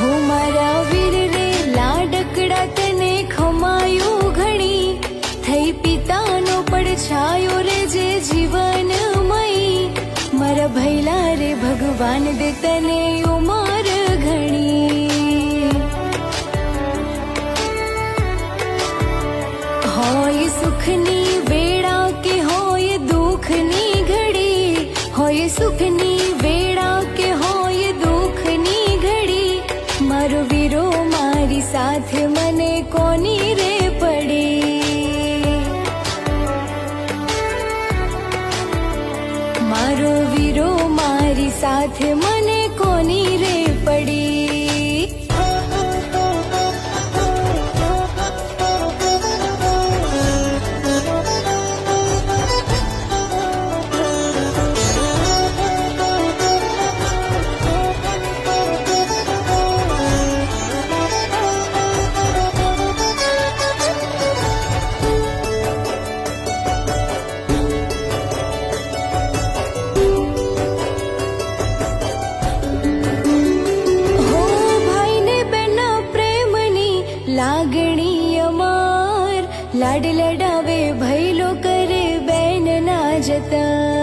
હો વીર રે લાડકડા તને ખમાયું ઘણી. થઈ પિતાનો પડછાયો રે જે જીવનમય. મારા ભૈલા રે ભગવાન દે તને ઉમર ઘણી. હોય સુખની વેળા કે હોય દુઃખની ઘડી. હોય સુખની વેળા વીરો મારી સાથે મને કોની રે પડી? મારો વીરો મારી સાથે મને કોની અમાર લાડ લડાવે ભૈલો કરે બેન ના જતન.